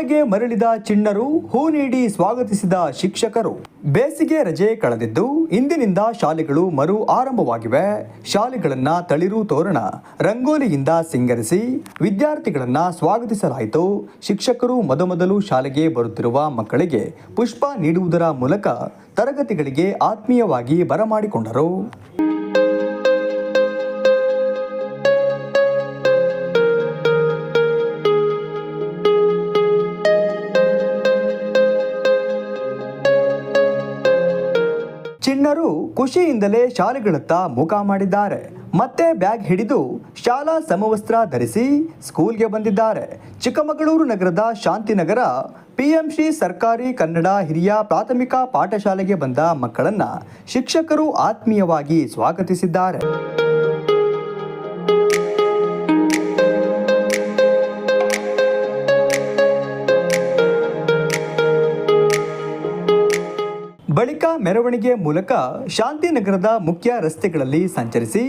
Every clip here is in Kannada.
ಶಾಲೆಗೆ ಮರಳಿದ ಚಿಣ್ಣರು, ಹೂ ನೀಡಿ ಸ್ವಾಗತಿಸಿದ ಶಿಕ್ಷಕರು. ಬೇಸಿಗೆ ರಜೆ ಕಳೆದಿದ್ದು, ಇಂದಿನಿಂದ ಶಾಲೆಗಳು ಮರು ಆರಂಭವಾಗಿವೆ. ಶಾಲೆಗಳನ್ನ ತಳಿರು ತೋರಣ, ರಂಗೋಲಿಯಿಂದ ಸಿಂಗರಿಸಿ ವಿದ್ಯಾರ್ಥಿಗಳನ್ನ ಸ್ವಾಗತಿಸಲಾಯಿತು. ಶಿಕ್ಷಕರು ಮೊದಮೊದಲು ಶಾಲೆಗೆ ಬರುತ್ತಿರುವ ಮಕ್ಕಳಿಗೆ ಪುಷ್ಪ ನೀಡುವುದರ ಮೂಲಕ ತರಗತಿಗಳಿಗೆ ಆತ್ಮೀಯವಾಗಿ ಬರಮಾಡಿಕೊಂಡರು. ಚಿಣ್ಣರು ಖುಷಿಯಿಂದಲೇ ಶಾಲೆಗಳತ್ತ ಮುಖ ಮಾಡಿದ್ದಾರೆ. ಮತ್ತೆ ಬ್ಯಾಗ್ ಹಿಡಿದು ಶಾಲಾ ಸಮವಸ್ತ್ರ ಧರಿಸಿ ಸ್ಕೂಲ್ಗೆ ಬಂದಿದ್ದಾರೆ. ಚಿಕ್ಕಮಗಳೂರು ನಗರದ ಶಾಂತಿನಗರ ಪಿಎಂಶಿ ಸರ್ಕಾರಿ ಕನ್ನಡ ಹಿರಿಯ ಪ್ರಾಥಮಿಕ ಪಾಠಶಾಲೆಗೆ ಬಂದ ಮಕ್ಕಳನ್ನ ಶಿಕ್ಷಕರು ಆತ್ಮೀಯವಾಗಿ ಸ್ವಾಗತಿಸಿದ್ದಾರೆ. ಬಳಿಕ ಮೆರವಣಿಗೆ ಮೂಲಕ ಶಾಂತಿನಗರದ ಮುಖ್ಯ ರಸ್ತೆಗಳಲ್ಲಿ ಸಂಚರಿಸಿ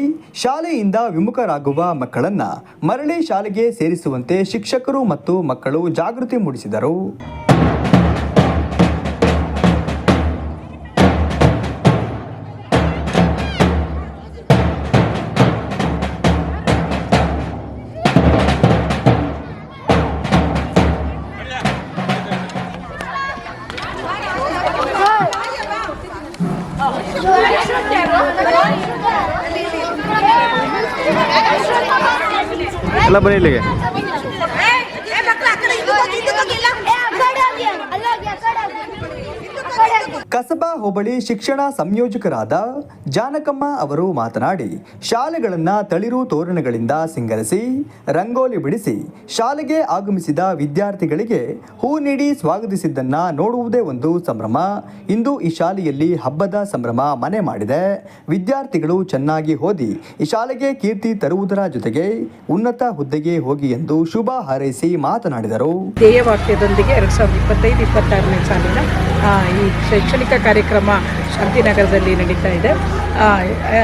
ಶಾಲೆಯಿಂದ ವಿಮುಖರಾಗುವ ಮಕ್ಕಳನ್ನ ಮರಳಿ ಶಾಲೆಗೆ ಸೇರಿಸುವಂತೆ ಶಿಕ್ಷಕರು ಮತ್ತು ಮಕ್ಕಳು ಜಾಗೃತಿ ಮೂಡಿಸಿದರು. એટલા બની લે ಕಸಬಾ ಹೋಬಳಿ ಶಿಕ್ಷಣ ಸಂಯೋಜಕರಾದ ಜಾನಕಮ್ಮ ಅವರು ಮಾತನಾಡಿ, ಶಾಲೆಗಳನ್ನು ತಳಿರು ತೋರಣಗಳಿಂದ ಸಿಂಗರಿಸಿ, ರಂಗೋಲಿ ಬಿಡಿಸಿ, ಶಾಲೆಗೆ ಆಗಮಿಸಿದ ವಿದ್ಯಾರ್ಥಿಗಳಿಗೆ ಹೂ ನೀಡಿ ಸ್ವಾಗತಿಸಿದ್ದನ್ನ ನೋಡುವುದೇ ಒಂದು ಸಂಭ್ರಮ. ಇಂದು ಈ ಶಾಲೆಯಲ್ಲಿ ಹಬ್ಬದ ಸಂಭ್ರಮ ಮನೆ ಮಾಡಿದೆ. ವಿದ್ಯಾರ್ಥಿಗಳು ಚೆನ್ನಾಗಿ ಓದಿ, ಈ ಶಾಲೆಗೆ ಕೀರ್ತಿ ತರುವುದರ ಜೊತೆಗೆ ಉನ್ನತ ಹುದ್ದೆಗೆ ಹೋಗಿ ಎಂದು ಶುಭ ಹಾರೈಸಿ ಮಾತನಾಡಿದರು. ಧ್ಯೇಯವಾಕ್ಯದೊಂದಿಗೆ ಎರಡು ಸಾವಿರದ ಇಪ್ಪತ್ತೈದು, ಇಪ್ಪತ್ತಾರನೇ ಸಾಲಿನ ಈ ಶೈಕ್ಷಣಿಕ ಕಾರ್ಯಕ್ರಮ ಶಾಂತಿನಗರದಲ್ಲಿ ನಡೀತಾ ಇದೆ.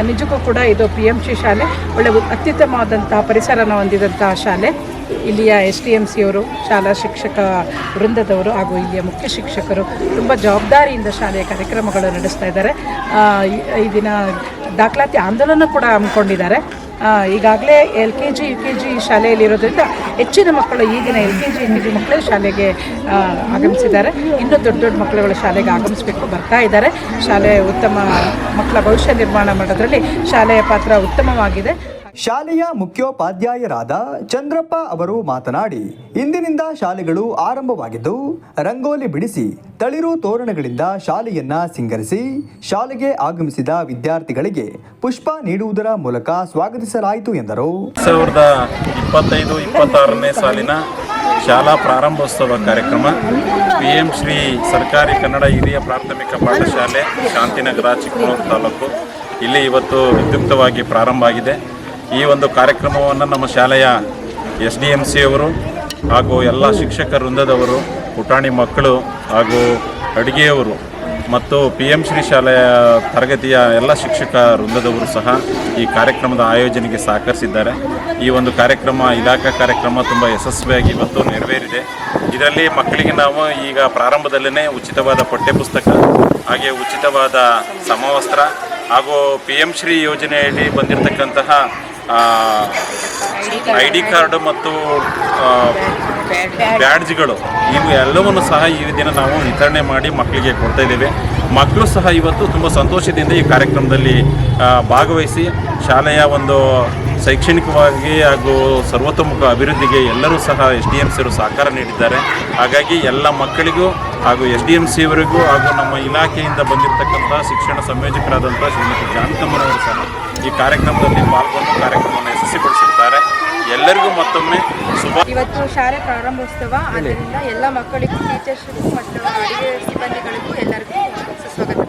ನಿಜಕ್ಕೂ ಕೂಡ ಇದು ಪಿ ಎಂ ಸಿ ಶಾಲೆ, ಒಳ್ಳೆ ಅತ್ಯುತ್ತಮವಾದಂತಹ ಪರಿಸರನ ಹೊಂದಿದಂತಹ ಶಾಲೆ. ಇಲ್ಲಿಯ ಎಸ್ ಟಿ ಎಂ ಸಿಯವರು ಶಾಲಾ ಶಿಕ್ಷಕ ವೃಂದದವರು ಹಾಗೂ ಇಲ್ಲಿಯ ಮುಖ್ಯ ಶಿಕ್ಷಕರು ತುಂಬ ಜವಾಬ್ದಾರಿಯಿಂದ ಶಾಲೆಯ ಕಾರ್ಯಕ್ರಮಗಳು ನಡೆಸ್ತಾ ಇದ್ದಾರೆ. ಈ ದಿನ ದಾಖಲಾತಿ ಆಂದೋಲನ ಕೂಡ ಹಮ್ಮಿಕೊಂಡಿದ್ದಾರೆ. ಈಗಾಗಲೇ L K G, U K G ಶಾಲೆಯಲ್ಲಿರೋದ್ರಿಂದ ಹೆಚ್ಚಿನ ಮಕ್ಕಳು ಈಗಿನ L K G, U K G ಮಕ್ಕಳೇ ಶಾಲೆಗೆ ಆಗಮಿಸಿದ್ದಾರೆ. ಇನ್ನೂ ದೊಡ್ಡ ದೊಡ್ಡ ಮಕ್ಕಳುಗಳು ಶಾಲೆಗೆ ಆಗಮಿಸಬೇಕು ಬರ್ತಾ ಇದ್ದಾರೆ. ಶಾಲೆ ಉತ್ತಮ ಮಕ್ಕಳ ಭವಿಷ್ಯ ನಿರ್ಮಾಣ ಮಾಡೋದ್ರಲ್ಲಿ ಶಾಲೆಯ ಪಾತ್ರ ಉತ್ತಮವಾಗಿದೆ. ಶಾಲೆಯ ಮುಖ್ಯೋಪಾಧ್ಯಾಯರಾದ ಚಂದ್ರಪ್ಪ ಅವರು ಮಾತನಾಡಿ, ಇಂದಿನಿಂದ ಶಾಲೆಗಳು ಆರಂಭವಾಗಿದ್ದು, ರಂಗೋಲಿ ಬಿಡಿಸಿ, ತಳಿರು ತೋರಣಗಳಿಂದ ಶಾಲೆಯನ್ನ ಸಿಂಗರಿಸಿ, ಶಾಲೆಗೆ ಆಗಮಿಸಿದ ವಿದ್ಯಾರ್ಥಿಗಳಿಗೆ ಪುಷ್ಪ ನೀಡುವುದರ ಮೂಲಕ ಸ್ವಾಗತಿಸಲಾಯಿತು ಎಂದರು. ಸಾವಿರದ ಇಪ್ಪತ್ತೈದು, ಇಪ್ಪತ್ತಾರನೇ ಸಾಲಿನ ಶಾಲಾ ಪ್ರಾರಂಭೋತ್ಸವ ಕಾರ್ಯಕ್ರಮ ಪಿ ಎಂ ಶ್ರೀ ಸರ್ಕಾರಿ ಕನ್ನಡ ಹಿರಿಯ ಪ್ರಾಥಮಿಕ ಪಾಠಶಾಲೆ, ಶಾಂತಿನಗರ ಚಿಕ್ಕಮಗಳೂರು ತಾಲೂಕು. ಇಲ್ಲಿ ಇವತ್ತು ವಿದ್ಯುಕ್ತವಾಗಿ ಪ್ರಾರಂಭ ಆಗಿದೆ. ಈ ಒಂದು ಕಾರ್ಯಕ್ರಮವನ್ನು ನಮ್ಮ ಶಾಲೆಯ ಎಸ್ ಡಿ ಎಂ ಸಿ ಅವರು ಹಾಗೂ ಎಲ್ಲ ಶಿಕ್ಷಕ ವೃಂದದವರು, ಪುಟಾಣಿ ಮಕ್ಕಳು ಹಾಗೂ ಅಡುಗೆಯವರು ಮತ್ತು ಪಿ ಎಂ ಶ್ರೀ ಶಾಲೆಯ ತರಗತಿಯ ಎಲ್ಲ ಶಿಕ್ಷಕ ವೃಂದದವರು ಸಹ ಈ ಕಾರ್ಯಕ್ರಮದ ಆಯೋಜನೆಗೆ ಸಹಕರಿಸಿದ್ದಾರೆ. ಈ ಒಂದು ಕಾರ್ಯಕ್ರಮ, ಇಲಾಖಾ ಕಾರ್ಯಕ್ರಮ ತುಂಬ ಯಶಸ್ವಿಯಾಗಿ ಇವತ್ತು ನೆರವೇರಿದೆ. ಇದರಲ್ಲಿ ಮಕ್ಕಳಿಗೆ ನಾವು ಈಗ ಪ್ರಾರಂಭದಲ್ಲೇ ಉಚಿತವಾದ ಪಠ್ಯಪುಸ್ತಕ ಹಾಗೆ ಉಚಿತವಾದ ಸಮವಸ್ತ್ರ ಹಾಗೂ ಪಿ ಎಂ ಶ್ರೀ ಯೋಜನೆಯಲ್ಲಿ ಬಂದಿರತಕ್ಕಂತಹ ಐ ಡಿ ಕಾರ್ಡ್ ಮತ್ತು ಬ್ಯಾಡ್ಜ್ಗಳು ಇವು ಎಲ್ಲವನ್ನು ಸಹ ಈ ದಿನ ನಾವು ವಿತರಣೆ ಮಾಡಿ ಮಕ್ಕಳಿಗೆ ಕೊಡ್ತಾ ಇದ್ದೇವೆ. ಮಕ್ಕಳು ಸಹ ಇವತ್ತು ತುಂಬ ಸಂತೋಷದಿಂದ ಈ ಕಾರ್ಯಕ್ರಮದಲ್ಲಿ ಭಾಗವಹಿಸಿ ಶಾಲೆಯ ಒಂದು ಶೈಕ್ಷಣಿಕವಾಗಿ ಹಾಗೂ ಸರ್ವತೋಮುಖ ಅಭಿವೃದ್ಧಿಗೆ ಎಲ್ಲರೂ ಸಹ ಎಸ್ ಡಿ ಎಂ ಸಿಯವರು ಸಹಕಾರ ನೀಡಿದ್ದಾರೆ. ಹಾಗಾಗಿ ಎಲ್ಲ ಮಕ್ಕಳಿಗೂ ಹಾಗೂ ಎಸ್ ಡಿ ಎಂ ಸಿಯವರಿಗೂ ಹಾಗೂ ನಮ್ಮ ಇಲಾಖೆಯಿಂದ ಬಂದಿರತಕ್ಕಂಥ ಶಿಕ್ಷಣ ಸಂಯೋಜಕರಾದಂಥ ಶ್ರೀಮತಿ ಜಾನಕಮ್ಮನವರು ಸಹ ಈ ಕಾರ್ಯಕ್ರಮದಲ್ಲಿ ಪಾಲ್ಗೊಂಡು ಕಾರ್ಯಕ್ರಮವನ್ನು ಯಶಸ್ವಿಗೊಳಿಸಿದ್ದಾರೆ ಎಲ್ಲರಿಗೂ ಮತ್ತೊಮ್ಮೆ ಶುಭ ಇವತ್ತು ಶಾಲೆ ಪ್ರಾರಂಭೋತ್ಸವ. ಆದ್ದರಿಂದ ಎಲ್ಲ ಮಕ್ಕಳಿಗೂ ಟೀಚರ್ಸ್ಗೂ ಮತ್ತು ಅಡುಗೆ ಸಿಬ್ಬಂದಿಗಳಿಗೂ ಎಲ್ಲರಿಗೂ ಸುಸ್ವಾಗತ.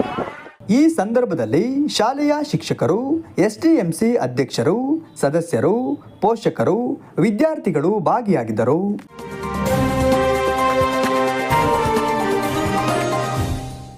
ಈ ಸಂದರ್ಭದಲ್ಲಿ ಶಾಲೆಯ ಶಿಕ್ಷಕರು ಎಸ್ಡಿಎಂಸಿ ಅಧ್ಯಕ್ಷರು ಸದಸ್ಯರು ಪೋಷಕರು ವಿದ್ಯಾರ್ಥಿಗಳು ಭಾಗಿಯಾಗಿದ್ದರು.